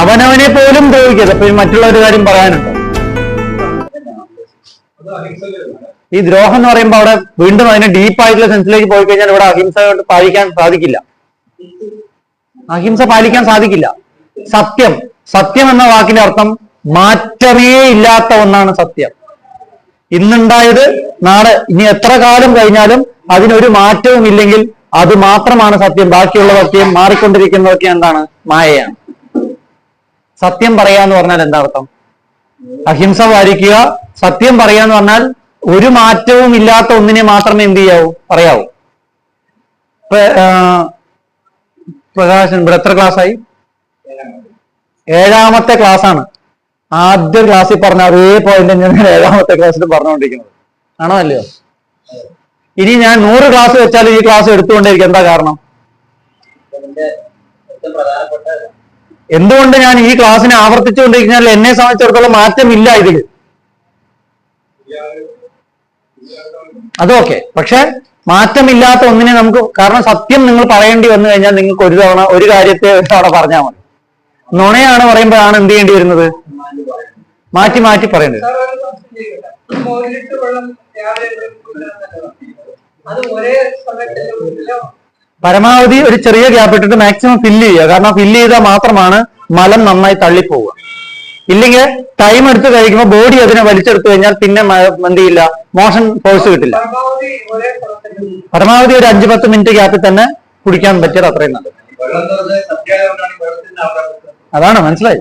അവനവനെ പോലും ദ്രോഹിക്കരുത്. അപ്പൊ മറ്റുള്ളൊരു കാര്യം പറയാനുണ്ട്? ഈ ദ്രോഹം എന്ന് പറയുമ്പോൾ അവിടെ വീണ്ടും അതിനെ ഡീപ്പായിട്ടുള്ള സെൻസിലേക്ക് പോയി കഴിഞ്ഞാൽ ഇവിടെ അഹിംസ പാലിക്കാൻ സാധിക്കില്ല. അഹിംസ പാലിക്കാൻ സാധിക്കില്ല. സത്യം. സത്യം എന്ന വാക്കിന്റെ അർത്ഥം മാറ്റമേ ഇല്ലാത്ത ഒന്നാണ് സത്യം. ഇന്നുണ്ടായത് നാളെ ഇനി എത്ര കാലം കഴിഞ്ഞാലും അതിനൊരു മാറ്റവും ഇല്ലെങ്കിൽ അത് മാത്രമാണ് സത്യം. ബാക്കിയുള്ളതൊക്കെയും മാറിക്കൊണ്ടിരിക്കുന്നതൊക്കെ എന്താണ്? മായയാണ്. സത്യം പറയാന്ന് പറഞ്ഞാൽ എന്താ അർത്ഥം? അഹിംസ പാലിക്കുക സത്യം പറയാന്ന് പറഞ്ഞാൽ ഒരു മാറ്റവും ഇല്ലാത്ത ഒന്നിനെ മാത്രമേ എന്ത് ചെയ്യാവൂ? പറയാവൂ. പ്രകാശൻ ഇവിടെ എത്ര ക്ലാസ് ആയി ഏഴാമത്തെ ക്ലാസ് ആണ് ആദ്യ ക്ലാസ്സിൽ പറഞ്ഞ അതേ പോയിന്റ് ഞാൻ ഏഴാമത്തെ ക്ലാസ്സിൽ പറഞ്ഞുകൊണ്ടിരിക്കുന്നത്. ആണോ അല്ലയോ? ഇനി ഞാൻ നൂറ് ക്ലാസ് വെച്ചാൽ ഈ ക്ലാസ് എടുത്തുകൊണ്ടിരിക്കും എന്താ കാരണം? എന്തുകൊണ്ട് ഞാൻ ഈ ക്ലാസ്സിനെ ആവർത്തിച്ചുകൊണ്ടിരിക്കുന്നതിൽ എന്നെ സംബന്ധിച്ചിടത്തോളം മാറ്റമില്ല ഇതിൽ. അതൊക്കെ. പക്ഷെ മാറ്റമില്ലാത്ത ഒന്നിനെ നമുക്ക് കാരണം സത്യം നിങ്ങൾ പറയേണ്ടി വന്നു കഴിഞ്ഞാൽ നിങ്ങൾക്ക് ഒരു തവണ ഒരു കാര്യത്തെ അവിടെ പറഞ്ഞാൽ മതി. നുണയാണ് പറയുമ്പോഴാണ് എന്ത് ചെയ്യേണ്ടി വരുന്നത്? മാറ്റി മാറ്റി പറയേണ്ടത്? അത് ഒരേ സമയത്ത് കുടിക്കില്ല പരമാവധി ഒരു ചെറിയ ഗ്യാപ്പ് ഇട്ടിട്ട് മാക്സിമം ഫില്ല് ചെയ്യുക. കാരണം ഫില്ല് ചെയ്താൽ മാത്രമാണ് മലം നന്നായി തള്ളിപ്പോവുക. ഇല്ലെങ്കിൽ ടൈം എടുത്ത് കഴിക്കുമ്പോൾ ബോഡി അതിനെ വലിച്ചെടുത്തു കഴിഞ്ഞാൽ പിന്നെ എന്ത് ചെയ്യില്ല മോഷൻ ഫോഴ്സ് കിട്ടില്ല. പരമാവധി ഒരേ അഞ്ചു പത്ത് മിനിറ്റ് ഗ്യാപ്പിൽ തന്നെ കുടിക്കാൻ പറ്റിയത് അത്രയും നല്ലത്. അതാണ് മനസ്സിലായി?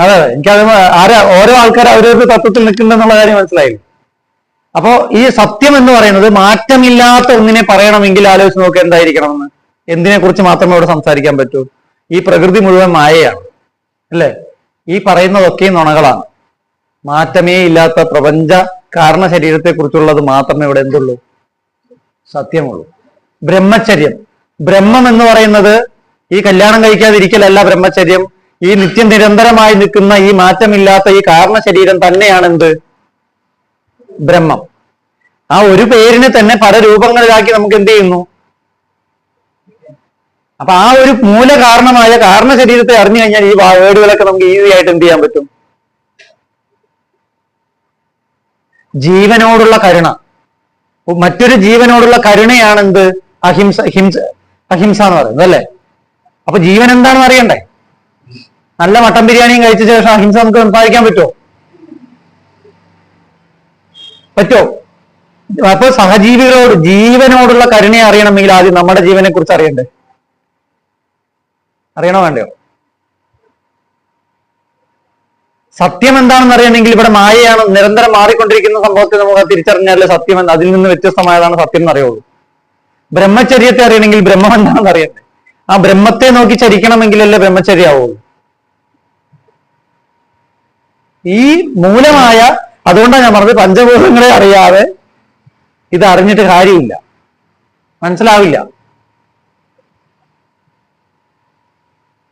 അതെ അതെ. എനിക്കത് ആരാ ഓരോ ആൾക്കാർ അവരവരുടെ തത്വത്തിൽ നിൽക്കുന്നുണ്ടെന്നുള്ള കാര്യം മനസ്സിലായി അപ്പോ ഈ സത്യം എന്ന് പറയുന്നത് മാറ്റമില്ലാത്ത ഒന്നിനെ പറയണമെങ്കിൽ ആലോചിച്ച് നോക്കുക എന്തായിരിക്കണമെന്ന്. എന്തിനെ കുറിച്ച് മാത്രമേ ഇവിടെ സംസാരിക്കാൻ പറ്റൂ? ഈ പ്രകൃതി മുഴുവൻ മായയാണ് അല്ലേ? ഈ പറയുന്നതൊക്കെ നുണകളാണ്. മാറ്റമേ ഇല്ലാത്ത പ്രപഞ്ച കാരണ ശരീരത്തെ കുറിച്ചുള്ളത് മാത്രമേ ഇവിടെ എന്തുള്ളൂ? സത്യമുള്ളൂ. ബ്രഹ്മചര്യം. ബ്രഹ്മം എന്ന് പറയുന്നത് ഈ കല്യാണം കഴിക്കാതിരിക്കലല്ല ബ്രഹ്മചര്യം. ഈ നിത്യം നിരന്തരമായി നിൽക്കുന്ന ഈ മാറ്റമില്ലാത്ത ഈ കാരണ ശരീരം തന്നെയാണ് എന്ത് ബ്രഹ്മം. ആ ഒരു പേരിനെ തന്നെ പല രൂപങ്ങളിലാക്കി നമുക്ക് എന്ത് ചെയ്യുന്നു? അപ്പൊ ആ ഒരു മൂല കാരണമായ കാരണ ശരീരത്തെ അറിഞ്ഞു കഴിഞ്ഞാൽ ഈ വേർഡുകളൊക്കെ നമുക്ക് ഈസി ആയിട്ട് എന്ത് ചെയ്യാൻ പറ്റും? ജീവനോടുള്ള കരുണ. മറ്റൊരു ജീവനോടുള്ള കരുണയാണ് എന്ത്? അഹിംസ ഹിംസ അഹിംസ എന്ന് പറയുന്നത് അല്ലേ? അപ്പൊ ജീവൻ എന്താണെന്ന് അറിയണ്ടേ? നല്ല മട്ടൻ ബിരിയാണിയും കഴിച്ച ശേഷം അഹിംസ നമുക്ക് സംസാരിക്കാൻ പറ്റുമോ? പറ്റുമോ അപ്പൊ സഹജീവികളോട് ജീവനോടുള്ള കരുണയെ അറിയണമെങ്കിൽ ആദ്യം നമ്മുടെ ജീവനെ കുറിച്ച് അറിയണ്ടേ? അറിയണോ വേണ്ടയോ? സത്യം എന്താണെന്ന് അറിയണമെങ്കിൽ ഇവിടെ മായയാണ് നിരന്തരം മാറിക്കൊണ്ടിരിക്കുന്ന സംഭവത്തെ നമുക്ക് തിരിച്ചറിഞ്ഞാലേ സത്യം എന്ന് അതിൽ നിന്ന് വ്യത്യസ്തമായതാണ് സത്യം എന്ന് അറിയുള്ളൂ. ബ്രഹ്മചര്യത്തെ അറിയണമെങ്കിൽ ബ്രഹ്മം എന്താണെന്ന് അറിയണ്ടേ? ആ ബ്രഹ്മത്തെ നോക്കി ചരിക്കണമെങ്കിലല്ലേ ബ്രഹ്മചര്യാവുള്ളൂ. ഈ മൂലമായ അതുകൊണ്ടാണ് ഞാൻ പറഞ്ഞത് പഞ്ചഭൂതങ്ങളെ അറിയാതെ ഇത് അറിഞ്ഞിട്ട് കാര്യമില്ല. മനസ്സിലാവില്ല.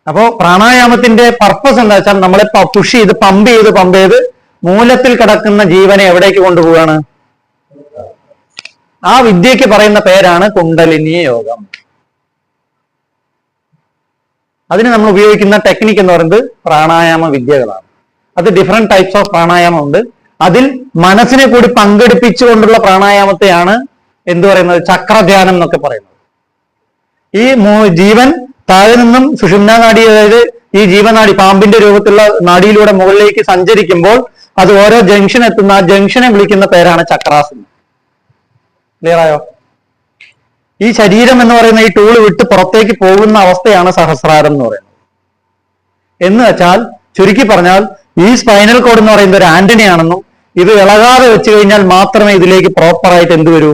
അപ്പോ പ്രാണായാമത്തിന്റെ പർപ്പസ് എന്താ വെച്ചാൽ നമ്മളെ പുഷ് ചെയ്ത് പമ്പ് ചെയ്ത് പമ്പ് ചെയ്ത് മൂലത്തിൽ കിടക്കുന്ന ജീവനെ എവിടേക്ക് കൊണ്ടുപോവാണ്? ആ വിദ്യക്ക് പറയുന്ന പേരാണ് കുണ്ടലിനി യോഗം. അതിന് നമ്മൾ ഉപയോഗിക്കുന്ന ടെക്നിക്ക് എന്ന് പറയുന്നത് പ്രാണായാമ വിദ്യകളാണ്. അത് ഡിഫറെന്റ് ടൈപ്സ് ഓഫ് പ്രാണായാമം ഉണ്ട്. അതിൽ മനസ്സിനെ കൂടി പങ്കെടുപ്പിച്ചുകൊണ്ടുള്ള പ്രാണായാമത്തെയാണ് എന്ത് പറയുന്നത്? ചക്രധ്യാനം എന്നൊക്കെ പറയുന്നത്. ഈ ജീവൻ താഴെ നിന്നും സുഷുമ്ന നാഡി അതായത് ഈ ജീവനാടി പാമ്പിന്റെ രൂപത്തിലുള്ള നാടിയിലൂടെ മുകളിലേക്ക് സഞ്ചരിക്കുമ്പോൾ അത് ഓരോ ജംഗ്ഷൻ എത്തുന്ന ആ ജംഗ്ഷനെ വിളിക്കുന്ന പേരാണ് ചക്രാസനം. ക്ലിയർ ആയോ? ഈ ശരീരം എന്ന് പറയുന്ന ഈ ടൂൾ വിട്ട് പുറത്തേക്ക് പോകുന്ന അവസ്ഥയാണ് സഹസ്രാരം എന്ന് പറയുന്നത്. എന്ന് വെച്ചാൽ ചുരുക്കി പറഞ്ഞാൽ ഈ സ്പൈനൽ കോഡ് എന്ന് പറയുന്ന ഒരു ആന്റണി ആണെന്നും ഇത് ഇളകാതെ വെച്ച് കഴിഞ്ഞാൽ മാത്രമേ ഇതിലേക്ക് പ്രോപ്പറായിട്ട് എന്ത് വരൂ?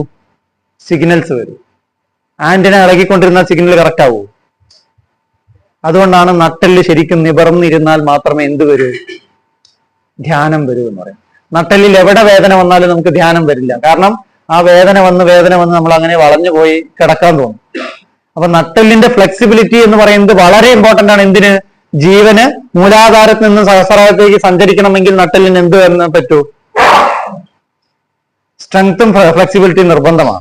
സിഗ്നൽസ് വരൂ. ആന്റിന ഇളകിക്കൊണ്ടിരുന്ന സിഗ്നൽ കറക്റ്റ് ആവൂ. അതുകൊണ്ടാണ് നട്ടെല്ല് ശരിക്കും നിവർന്നിരുന്നാൽ മാത്രമേ എന്ത് വരൂ? ധ്യാനം വരൂ എന്ന് പറയും നട്ടെല്ലിൽ എവിടെ വേദന വന്നാലും നമുക്ക് ധ്യാനം വരില്ല. കാരണം ആ വേദന വന്ന് വേദന വന്ന് നമ്മൾ അങ്ങനെ വളഞ്ഞു പോയി കിടക്കാൻ തോന്നും. അപ്പൊ നട്ടെല്ലിന്റെ ഫ്ലെക്സിബിലിറ്റി എന്ന് പറയുന്നത് വളരെ ഇമ്പോർട്ടന്റ് ആണ്. എന്തിന്? ജീവന് മൂലാധാരത്തിൽ നിന്ന് സഹസ്രാരത്തേക്ക് സഞ്ചരിക്കണമെങ്കിൽ നട്ടെല്ലിന് എന്ത് വരുന്ന പറ്റൂ? സ്ട്രെങ്ത്തും ഫ്ലെക്സിബിലിറ്റി നിർബന്ധമാണ്.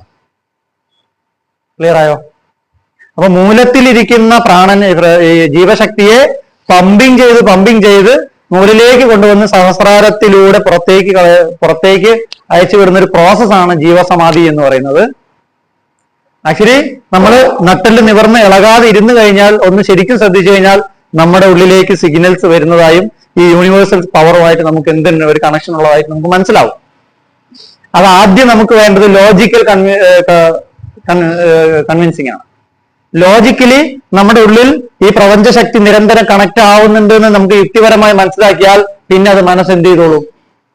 ക്ലിയർ ആയോ? അപ്പൊ മൂലത്തിലിരിക്കുന്ന പ്രാണൻ ജീവശക്തിയെ പമ്പിങ് ചെയ്ത് പമ്പിങ് ചെയ്ത് നൂലിലേക്ക് കൊണ്ടുവന്ന് സഹസ്രാരത്തിലൂടെ പുറത്തേക്ക് പുറത്തേക്ക് അയച്ചു വിടുന്ന ഒരു പ്രോസസ്സാണ് ജീവസമാധി എന്ന് പറയുന്നത്. ആക്ച്വലി നമ്മൾ നട്ടൽ നിവർന്ന് ഇളകാതെ ഇരുന്ന് കഴിഞ്ഞാൽ ഒന്ന് ശരിക്കും ശ്രദ്ധിച്ചു കഴിഞ്ഞാൽ നമ്മുടെ ഉള്ളിലേക്ക് സിഗ്നൽസ് വരുന്നതായും ഈ യൂണിവേഴ്സൽ പവറുമായിട്ട് നമുക്ക് എന്തെങ്കിലും ഒരു കണക്ഷൻ ഉള്ളതായിട്ട് നമുക്ക് മനസ്സിലാവും. അത് ആദ്യം നമുക്ക് വേണ്ടത് ലോജിക്കൽ കൺവിൻസിങ് ആണ്. ലോജിക്കലി നമ്മുടെ ഉള്ളിൽ ഈ പ്രപഞ്ച ശക്തി നിരന്തരം കണക്ട് ആവുന്നുണ്ട് എന്ന് നമുക്ക് യുക്തിപരമായി മനസ്സിലാക്കിയാൽ പിന്നെ അത് മനസ്സ് എന്ത് ചെയ്തോളൂ?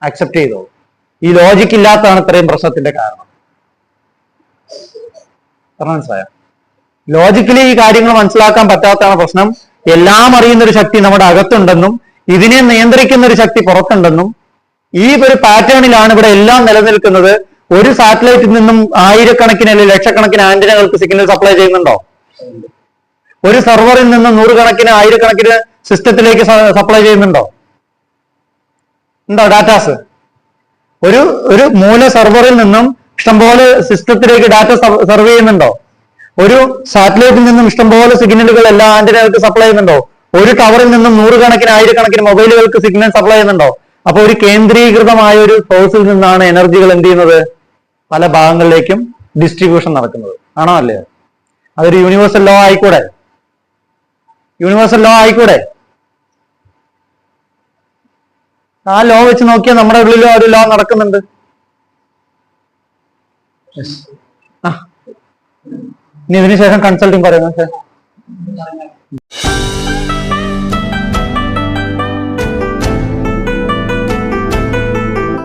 അക്സെപ്റ്റ് ചെയ്തോളൂ. ഈ ലോജിക് ഇല്ലാത്തതാണ് ഇത്രയും പ്രശ്നത്തിന്റെ കാരണം. മനസ്സിലായോ? ലോജിക്കലി ഈ കാര്യങ്ങൾ മനസ്സിലാക്കാൻ പറ്റാത്തതാണ് പ്രശ്നം. എല്ലാം അറിയുന്ന ഒരു ശക്തി നമ്മുടെ അകത്തുണ്ടെന്നും ഇതിനെ നിയന്ത്രിക്കുന്ന ഒരു ശക്തി പുറത്തുണ്ടെന്നും ഈ ഒരു പാറ്റേണിലാണ് ഇവിടെ എല്ലാം നിലനിൽക്കുന്നത്. ഒരു സാറ്റലൈറ്റിൽ നിന്നും ആയിരക്കണക്കിന് അല്ലെങ്കിൽ ലക്ഷക്കണക്കിന് ആന്റിനകൾക്ക് സിഗ്നൽ സപ്ലൈ ചെയ്യുന്നുണ്ടോ? ഒരു സെർവറിൽ നിന്നും നൂറുകണക്കിന് ആയിരക്കണക്കിന് സിസ്റ്റത്തിലേക്ക് സപ്ലൈ ചെയ്യുന്നുണ്ടോ? ഉണ്ടോ ഡാറ്റാസ്? ഒരു ഒരു മൂല സെർവറിൽ നിന്നും ഇഷ്ടംപോലെ സിസ്റ്റത്തിലേക്ക് ഡാറ്റ സെർവ് ചെയ്യുന്നുണ്ടോ? ഒരു സാറ്റലൈറ്റിൽ നിന്നും ഇഷ്ടംപോലെ സിഗ്നലുകൾ എല്ലാ ആന്റിനകൾക്ക് സപ്ലൈ ചെയ്യുന്നുണ്ടോ? ഒരു ടവറിൽ നിന്നും നൂറുകണക്കിന് ആയിരക്കണക്കിന് മൊബൈലുകൾക്ക് സിഗ്നൽ സപ്ലൈ ചെയ്യുന്നുണ്ടോ? അപ്പൊ ഒരു കേന്ദ്രീകൃതമായ ഒരു സോഴ്സിൽ നിന്നാണ് എനർജികൾ എന്ത് ചെയ്യുന്നത്? പല ഭാഗങ്ങളിലേക്കും ഡിസ്ട്രിബ്യൂഷൻ നടക്കുന്നത്. ആണോ അല്ലേ? അതൊരു യൂണിവേഴ്സൽ ലോ ആയിക്കൂടെ? യൂണിവേഴ്സൽ ലോ ആയിക്കൂടെ? ആ ലോ വെച്ച് നോക്കിയാൽ നമ്മുടെ ഉള്ളിലും ഒരു ലോ നടക്കുന്നുണ്ട്. ഇനി ഇതിനുശേഷം കൺസൾട്ടിങ് പറയുന്നത്